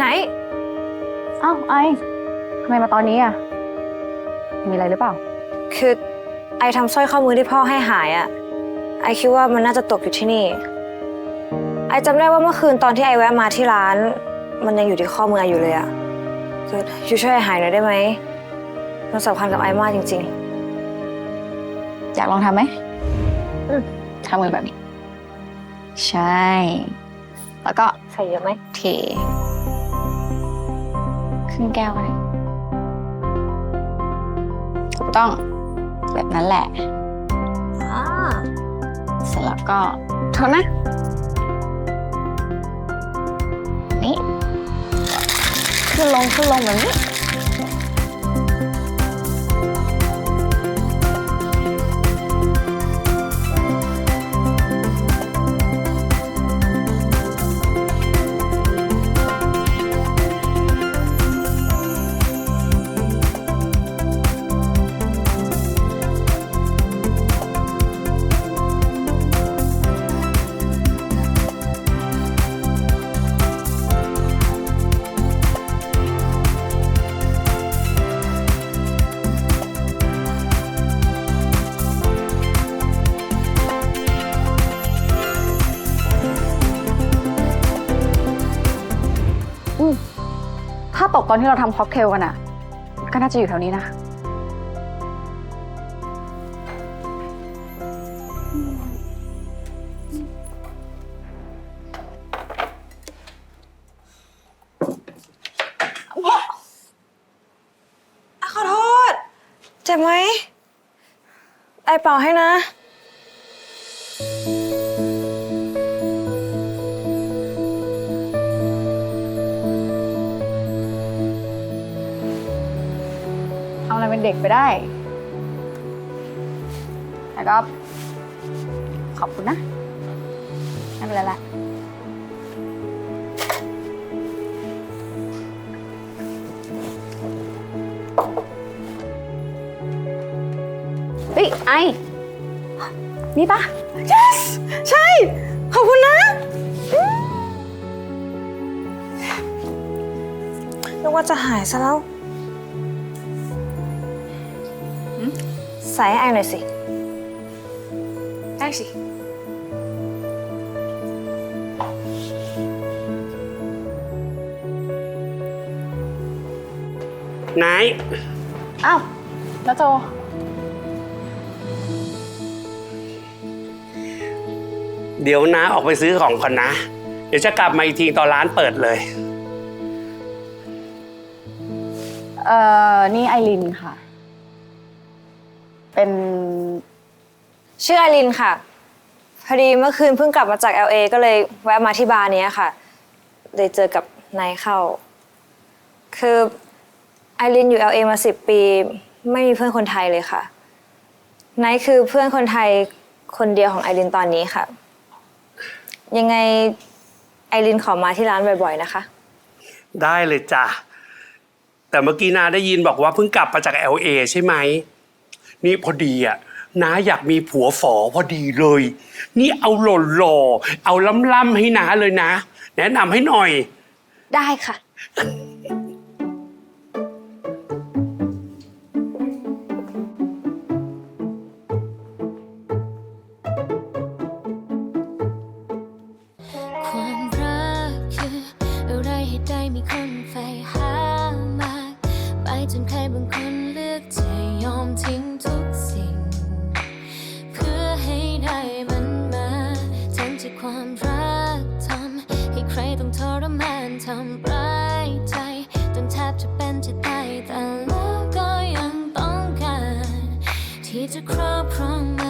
ไหน อ้าวไอทำไมมาตอนนี้อะ มีอะไรหรือเปล่า คือไอทำสร้อยข้อมือที่พ่อให้หายอะไอคิดว่ามันน่าจะตกอยู่ที่นี่ ไอจำได้ว่าเมื่อคืนตอนที่ไอแวะมาที่ร้าน มันยังอยู่ที่ข้อมือไออยู่เลยอะคือยูช่วยไอหายหน่อยได้ไหมมันสำคัญกับไอมากจริงอยากลองทำไหมอืมทำมือแบบนี้ ใช่ แล้วก็ๆใส่เยอะไหมเทค รึ่งแก้วก็ได้ถูกต้อง แบบนั้นแหละอ่าเสร็จแล้วก็โทษนะ นี่ ขึ้นลงขึ้นลงแบบนี้ ถ้าตกตอนที่เราทำค็อกเทลกันอะก็น่าจะอยู่แถวนี้นะอะขอโทษ เจ็บไหมไอเป่าให้นะ เอาอะไรเป็นเด็กไปได้แล้วก็ขอบคุณนะไม่เป็นไรละเฮ้ยไอนี่ปะ yes ใช่ ขอบคุณนะนึกว่าจะหายซะแล้ว ใส่ให้ไอหน่อยสิได้สินายอ้าวแล้วโจ เดี๋ยวน้าออกไปซื้อของก่อนนะ เดี๋ยวจะกลับมาอีกทีตอนร้านเปิดเลย เอ่อ นี่ไอรินค่ะ เป็นชื่อไอรินค่ะ พอดีเมื่อคืนเพิ่งกลับมาจาก LA ก็เลยแวะมาที่บาร์เนี้ยค่ะ เลยเจอกับนายเข้า คือไอรินอยู่ LA มาสิบปี ไม่มีเพื่อนคนไทยเลยค่ะนายคือเพื่อนคนไทยคนเดียวของไอรินตอนนี้ค่ะ ยังไงไอรินขอมาที่ร้านบ่อยๆนะคะ ได้เลยจ้ะ แต่เมื่อกี้นาได้ยินบอกว่าเพิ่งกลับมาจาก LA ใช่ไหม นี่พอดีอะน้าอยากมีผัวฝอพอดีเลย นี่เอาหล่อหล่อๆเอาล้ำล่ำๆให้น้าเลยนะ แนะนำให้หน่อย ได้ค่ะ ความรักคืออะไรให้ได้มีคนใฝ่หามาก ไปจนใครบางคน ใจ จนแทบจะเป็นจะตายแต่แล้วก็ยังต้องการ ที่จะครอบครองมัน